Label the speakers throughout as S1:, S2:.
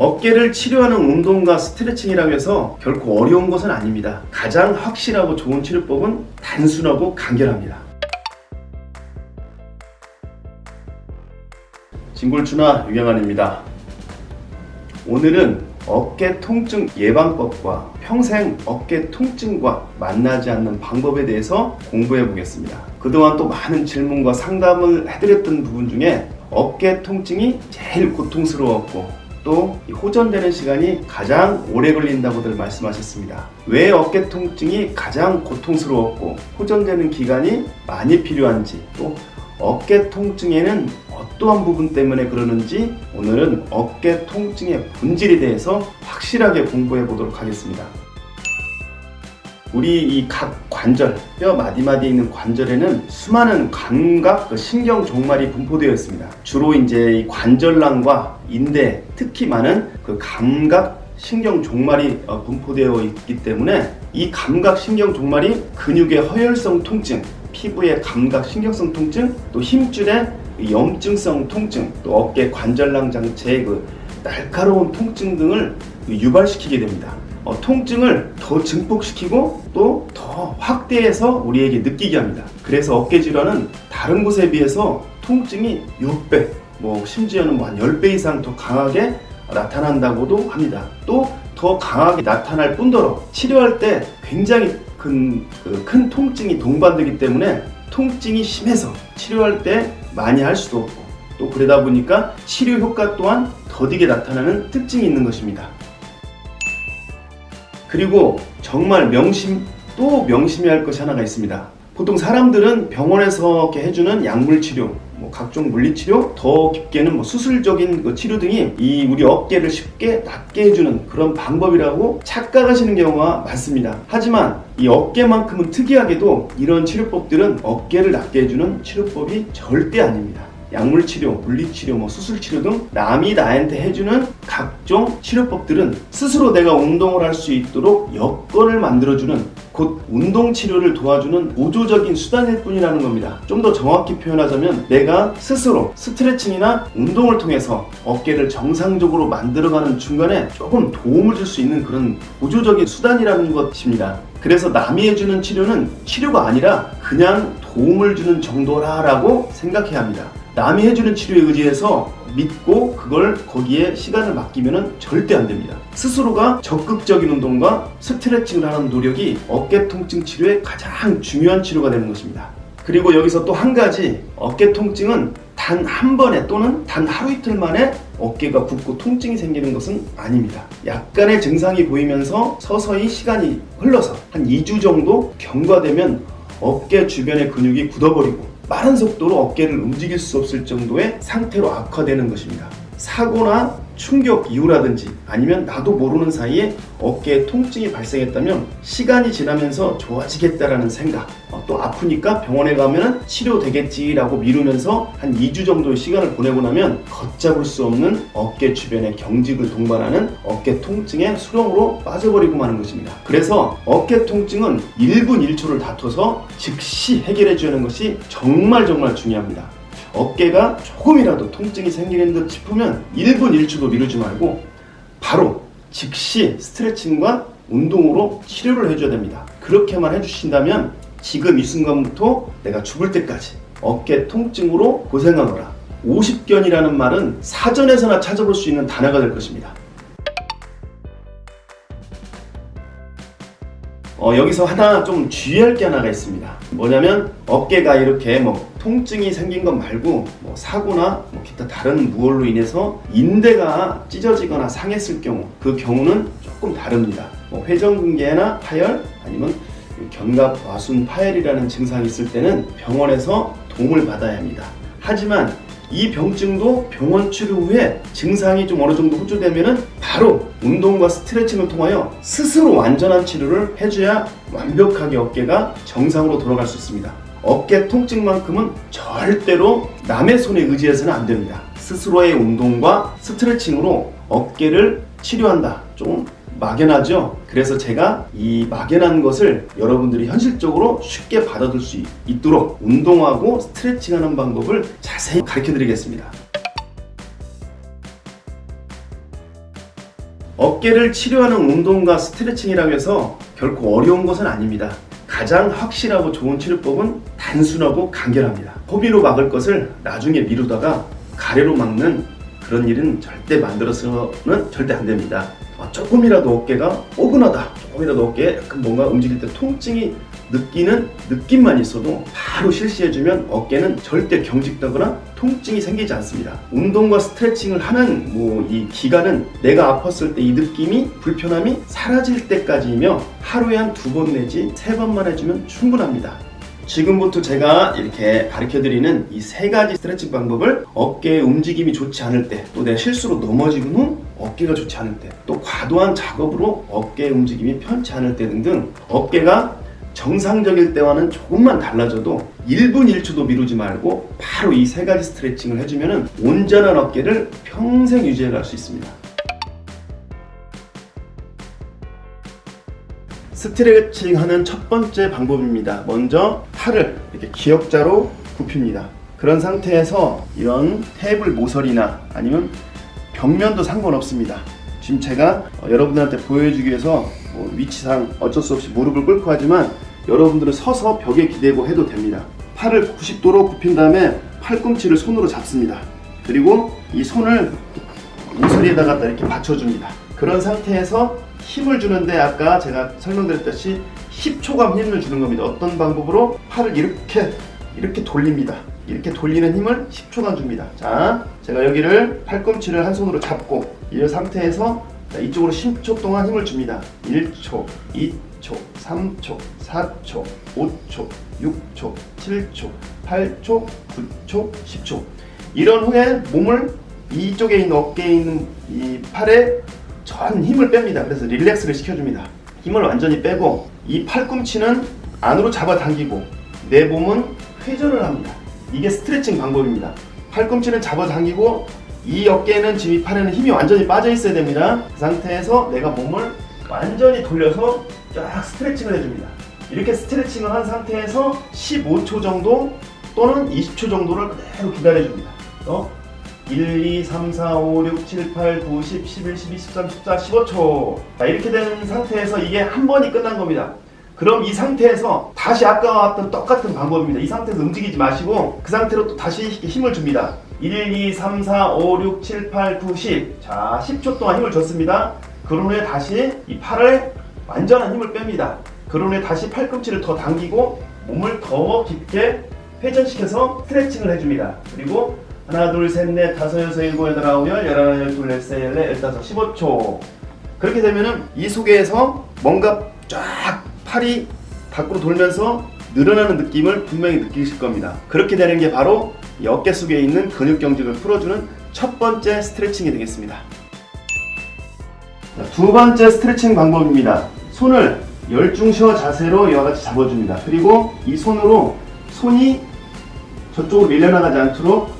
S1: 어깨를 치료하는 운동과 스트레칭이라고 해서 결코 어려운 것은 아닙니다. 가장 확실하고 좋은 치료법은 단순하고 간결합니다. 진골추나 유경환입니다. 오늘은 어깨 통증 예방법과 평생 어깨 통증과 만나지 않는 방법에 대해서 공부해 보겠습니다. 그동안 또 많은 질문과 상담을 해드렸던 부분 중에 어깨 통증이 제일 고통스러웠고 또이 호전되는 시간이 가장 오래 걸린다고들 말씀하셨습니다. 왜 어깨 통증이 가장 고통스러웠고 호전되는 기간이 많이 필요한지 또 어깨 통증에는 어떠한 부분 때문에 그러는지 오늘은 어깨 통증의 본질에 대해서 확실하게 공부해 보도록 하겠습니다. 우리 이 각 관절, 뼈 마디마디에 있는 관절에는 수많은 감각, 그 신경 종말이 분포되어 있습니다. 주로 이제 이 관절낭과 인대, 특히 많은 그 감각 신경 종말이 어, 분포되어 있기 때문에 이 감각 신경 종말이 근육의 허혈성 통증, 피부의 감각 신경성 통증, 또 힘줄의 이 염증성 통증, 또 어깨 관절낭 장체의 그 날카로운 통증 등을 유발시키게 됩니다. 어, 통증을 더 증폭시키고 또 더 확대해서 우리에게 느끼게 합니다. 그래서 어깨 질환은 다른 곳에 비해서 통증이 6배, 뭐 심지어는 뭐 한 10배 이상 더 강하게 나타난다고도 합니다. 또 더 강하게 나타날 뿐더러 치료할 때 굉장히 큰, 그큰 통증이 동반되기 때문에 통증이 심해서 치료할 때 많이 할 수도 없고 또 그러다 보니까 치료 효과 또한 더디게 나타나는 특징이 있는 것입니다. 그리고 정말 명심 또 명심해야 할 것이 하나가 있습니다. 보통 사람들은 병원에서 해주는 약물 치료, 뭐 각종 물리 치료, 더 깊게는 뭐 수술적인 그 치료 등이 이 우리 어깨를 쉽게 낫게 해주는 그런 방법이라고 착각하시는 경우가 많습니다. 하지만 이 어깨만큼은 특이하게도 이런 치료법들은 어깨를 낫게 해주는 치료법이 절대 아닙니다. 약물 치료, 물리 치료, 뭐 수술 치료 등 남이 나한테 해주는 각종 치료법들은 스스로 내가 운동을 할 수 있도록 여건을 만들어주는 곧 운동 치료를 도와주는 보조적인 수단일 뿐이라는 겁니다. 좀 더 정확히 표현하자면 내가 스스로 스트레칭이나 운동을 통해서 어깨를 정상적으로 만들어가는 중간에 조금 도움을 줄 수 있는 그런 보조적인 수단이라는 것입니다. 그래서 남이 해주는 치료는 치료가 아니라 그냥 도움을 주는 정도라라고 생각해야 합니다. 남이 해주는 치료에 의지해서 믿고 그걸 거기에 시간을 맡기면 절대 안 됩니다. 스스로가 적극적인 운동과 스트레칭을 하는 노력이 어깨 통증 치료의 가장 중요한 치료가 되는 것입니다. 그리고 여기서 또 한 가지 어깨 통증은 단 한 번에 또는 단 하루 이틀 만에 어깨가 붓고 통증이 생기는 것은 아닙니다. 약간의 증상이 보이면서 서서히 시간이 흘러서 한 2주 정도 경과되면 어깨 주변의 근육이 굳어버리고 빠른 속도로 어깨를 움직일 수 없을 정도의 상태로 악화되는 것입니다. 사고나 충격 이후라든지 아니면 나도 모르는 사이에 어깨에 통증이 발생했다면 시간이 지나면서 좋아지겠다라는 생각 어, 또 아프니까 병원에 가면 치료되겠지라고 미루면서 한 2주 정도의 시간을 보내고 나면 걷잡을 수 없는 어깨 주변의 경직을 동반하는 어깨 통증의 수렁으로 빠져버리고 마는 것입니다. 그래서 어깨 통증은 1분 1초를 다퉈서 즉시 해결해 주는 것이 정말 정말 중요합니다. 어깨가 조금이라도 통증이 생기는 듯 싶으면 1분 1초도 미루지 말고 바로 즉시 스트레칭과 운동으로 치료를 해줘야 됩니다. 그렇게만 해주신다면 지금 이 순간부터 내가 죽을 때까지 어깨 통증으로 고생하노라. 50견이라는 말은 사전에서나 찾아볼 수 있는 단어가 될 것입니다. 어, 여기서 하나 좀 주의할 게 하나가 있습니다. 뭐냐면 어깨가 이렇게 뭐 통증이 생긴 것 말고 뭐 사고나 뭐 기타 다른 무얼로 인해서 인대가 찢어지거나 상했을 경우 그 경우는 조금 다릅니다. 뭐 회전근개나 파열 아니면 견갑 와순 파열이라는 증상이 있을 때는 병원에서 도움을 받아야 합니다. 하지만 이 병증도 병원 치료 후에 증상이 좀 어느 정도 호조되면은 바로 운동과 스트레칭을 통하여 스스로 완전한 치료를 해줘야 완벽하게 어깨가 정상으로 돌아갈 수 있습니다. 어깨 통증만큼은 절대로 남의 손에 의지해서는 안 됩니다. 스스로의 운동과 스트레칭으로 어깨를 치료한다. 좀 막연하죠? 그래서 제가 이 막연한 것을 여러분들이 현실적으로 쉽게 받아들 수 있도록 운동하고 스트레칭하는 방법을 자세히 가르쳐 드리겠습니다. 어깨를 치료하는 운동과 스트레칭이라고 해서 결코 어려운 것은 아닙니다. 가장 확실하고 좋은 치료법은 단순하고 간결합니다. 허비로 막을 것을 나중에 미루다가 가래로 막는 그런 일은 절대 만들어서는 절대 안 됩니다. 어, 조금이라도 어깨가 뻐근하다, 조금이라도 어깨에 약간 뭔가 움직일 때 통증이 느끼는 느낌만 있어도 바로 실시해주면 어깨는 절대 경직되거나 통증이 생기지 않습니다. 운동과 스트레칭을 하는 뭐이 기간은 내가 아팠을 때 이 느낌이 불편함이 사라질 때까지이며 하루에 한 두 번 내지 세 번만 해주면 충분합니다. 지금부터 제가 이렇게 가르쳐 드리는 이 세 가지 스트레칭 방법을 어깨의 움직임이 좋지 않을 때, 또 내 실수로 넘어지고 후 어깨가 좋지 않을 때, 또 과도한 작업으로 어깨의 움직임이 편치 않을 때 등등 어깨가 정상적일 때와는 조금만 달라져도 1분 1초도 미루지 말고 바로 이 세 가지 스트레칭을 해주면 온전한 어깨를 평생 유지해 갈 수 있습니다. 스트레칭 하는 첫 번째 방법입니다. 먼저 팔을 이렇게 기역자로 굽힙니다. 그런 상태에서 이런 테이블 모서리나 아니면 벽면도 상관없습니다. 지금 제가 어, 여러분들한테 보여주기 위해서 뭐 위치상 어쩔 수 없이 무릎을 꿇고 하지만 여러분들은 서서 벽에 기대고 해도 됩니다. 팔을 90도로 굽힌 다음에 팔꿈치를 손으로 잡습니다. 그리고 이 손을 모서리에다가 이렇게 받쳐줍니다. 그런 상태에서 힘을 주는데 아까 제가 설명드렸듯이 10초간 힘을 주는 겁니다. 어떤 방법으로 팔을 이렇게 이렇게 돌립니다. 이렇게 돌리는 힘을 10초간 줍니다. 자, 제가 여기를 팔꿈치를 한 손으로 잡고 이 상태에서 자, 이쪽으로 10초 동안 힘을 줍니다. 1초, 2초, 3초, 4초, 5초, 6초, 7초, 8초, 9초, 10초. 이런 후에 몸을 이쪽에 있는 어깨에 있는 이 팔에 전 힘을 뺍니다. 그래서 릴렉스를 시켜줍니다. 힘을 완전히 빼고 이 팔꿈치는 안으로 잡아당기고 내 몸은 회전을 합니다. 이게 스트레칭 방법입니다. 팔꿈치는 잡아당기고 이 어깨에는 지금 이 팔에는 힘이 완전히 빠져 있어야 됩니다. 그 상태에서 내가 몸을 완전히 돌려서 쫙 스트레칭을 해줍니다. 이렇게 스트레칭을 한 상태에서 15초 정도 또는 20초 정도를 그대로 기다려줍니다. 어? 1, 2, 3, 4, 5, 6, 7, 8, 9, 10, 11, 12, 13, 14, 15초. 자, 이렇게 된 상태에서 이게 한 번이 끝난 겁니다. 그럼 이 상태에서 다시 아까와 왔던 똑같은 방법입니다. 이 상태에서 움직이지 마시고 그 상태로 또 다시 힘을 줍니다. 1, 2, 3, 4, 5, 6, 7, 8, 9, 10. 자, 10초 동안 힘을 줬습니다. 그런 후에 다시 이 팔을 완전한 힘을 뺍니다. 그런 후에 다시 팔꿈치를 더 당기고 몸을 더 깊게 회전시켜서 스트레칭을 해줍니다. 그리고 하나, 둘, 셋, 넷, 다섯, 여섯, 일곱, 여덟, 아홉, 열, 열하나, 열둘, 열세, 열네, 열다섯, 십오 초. 그렇게 되면은 이 속에서 뭔가 쫙 팔이 밖으로 돌면서 늘어나는 느낌을 분명히 느끼실 겁니다. 그렇게 되는 게 바로 이 어깨 속에 있는 근육 경직을 풀어주는 첫 번째 스트레칭이 되겠습니다. 자, 두 번째 스트레칭 방법입니다. 손을 열중셔 자세로 이와 같이 잡아줍니다. 그리고 이 손으로 손이 저쪽으로 밀려나가지 않도록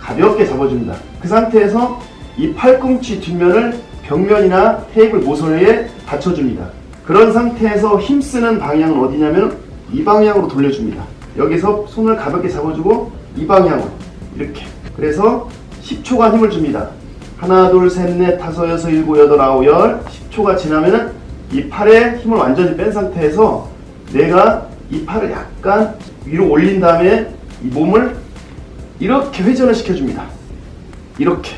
S1: 가볍게 잡아줍니다. 그 상태에서 이 팔꿈치 뒷면을 벽면이나 테이블 모서리에 받쳐줍니다. 그런 상태에서 힘쓰는 방향은 어디냐면 이 방향으로 돌려줍니다. 여기서 손을 가볍게 잡아주고 이 방향으로 이렇게 그래서 10초간 힘을 줍니다. 하나 둘 셋 넷 다섯 여섯 일곱 여덟 아홉 열 10초가 지나면은 이 팔에 힘을 완전히 뺀 상태에서 내가 이 팔을 약간 위로 올린 다음에 이 몸을 이렇게 회전을 시켜줍니다. 이렇게.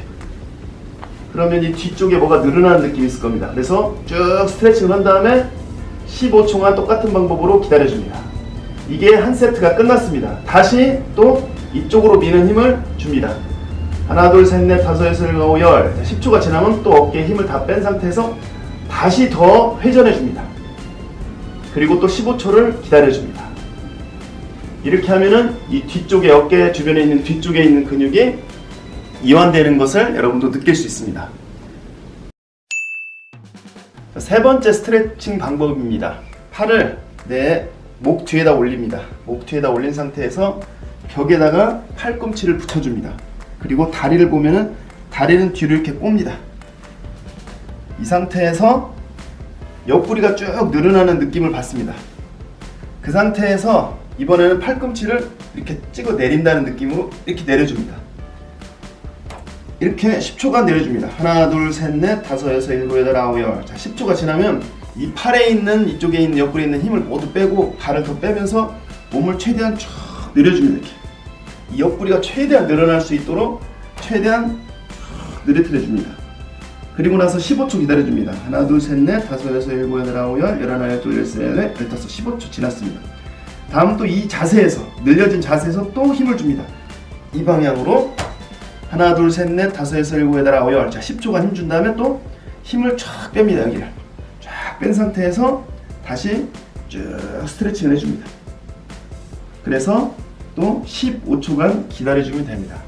S1: 그러면 이 뒤쪽에 뭐가 늘어나는 느낌이 있을 겁니다. 그래서 쭉 스트레칭을 한 다음에 15초간 똑같은 방법으로 기다려줍니다. 이게 한 세트가 끝났습니다. 다시 또 이쪽으로 미는 힘을 줍니다. 하나, 둘, 셋, 넷, 다섯, 여섯, 일곱, 열. 10초가 지나면 또 어깨에 힘을 다 뺀 상태에서 다시 더 회전해 줍니다. 그리고 또 15초를 기다려 줍니다. 이렇게 하면은 이 뒤쪽에 어깨 주변에 있는 뒤쪽에 있는 근육이 이완되는 것을 여러분도 느낄 수 있습니다. 자, 세 번째 스트레칭 방법입니다. 팔을 내 목 뒤에다 올립니다. 목 뒤에다 올린 상태에서 벽에다가 팔꿈치를 붙여줍니다. 그리고 다리를 보면은 다리는 뒤로 이렇게 꼽니다. 이 상태에서 옆구리가 쭉 늘어나는 느낌을 받습니다. 그 상태에서 이번에는 팔꿈치를 이렇게 찍어 내린다는 느낌으로 이렇게 내려줍니다. 이렇게 10초간 내려줍니다. 하나, 둘, 셋, 넷, 다섯, 여섯, 일곱, 여덟, 아홉, 열. 자, 10초가 지나면 이 팔에 있는 이쪽에 있는 옆구리에 있는 힘을 모두 빼고 발을 더 빼면서 몸을 최대한 쭉 내려줍니다. 이렇게. 이 옆구리가 최대한 늘어날 수 있도록 최대한 쭉 느려뜨려 줍니다. 그리고 나서 15초 기다려줍니다. 하나, 둘, 셋, 넷, 다섯, 여섯, 일곱, 여덟, 아홉, 열, 열하나, 열둘, 열세, 열넷, 열다섯, 15초 지났습니다. 다음 또 이 자세에서 늘려진 자세에서 또 힘을 줍니다. 이 방향으로 하나, 둘, 셋, 넷, 다섯, 여섯, 일곱, 여덟, 아홉, 열. 자, 10초간 힘준 다음에 또 힘을 쫙 뺍니다. 여기를 쫙 뺀 상태에서 다시 쭉 스트레칭을 해줍니다. 그래서 또 15초간 기다려주면 됩니다.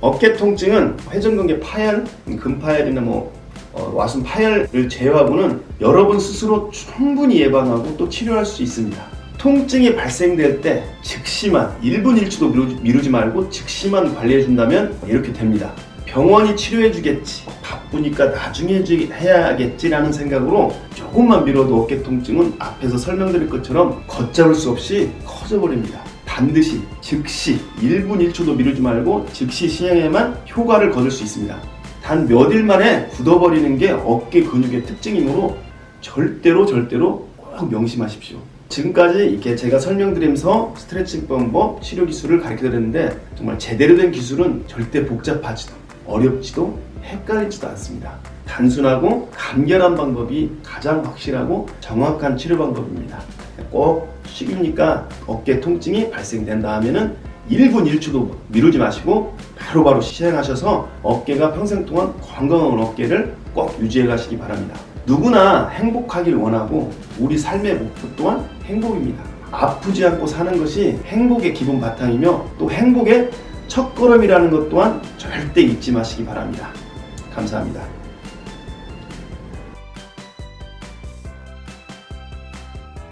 S1: 어깨 통증은 회전근개 파열, 근파열이나 뭐 어, 와순 파열을 제외하고는 여러분 스스로 충분히 예방하고 또 치료할 수 있습니다. 통증이 발생될 때 즉시만 1분 1초도 미루지, 미루지 말고 즉시만 관리해 준다면 이렇게 됩니다. 병원이 치료해 주겠지. 바쁘니까 나중에 해야겠지라는 생각으로 조금만 미뤄도 어깨 통증은 앞에서 설명드릴 것처럼 걷잡을 수 없이 커져버립니다. 반드시 즉시 1분 1초도 미루지 말고 즉시 시행에만 효과를 거둘 수 있습니다. 단 몇 일 만에 굳어버리는 게 어깨 근육의 특징이므로 절대로 절대로 꼭 명심하십시오. 지금까지 이렇게 제가 설명드리면서 스트레칭 방법, 치료 기술을 가르쳐 드렸는데 정말 제대로 된 기술은 절대 복잡하지도 어렵지도 헷갈리지도 않습니다. 단순하고 간결한 방법이 가장 확실하고 정확한 치료 방법입니다. 꼭 쉬우니까 어깨 통증이 발생된다 하면은 1분 1초도 미루지 마시고 바로바로 시행하셔서 어깨가 평생 동안 건강한 어깨를 꼭 유지해 가시기 바랍니다. 누구나 행복하길 원하고 우리 삶의 목표 또한 행복입니다. 아프지 않고 사는 것이 행복의 기본 바탕이며 또 행복의 첫걸음이라는 것 또한 절대 잊지 마시기 바랍니다. 감사합니다.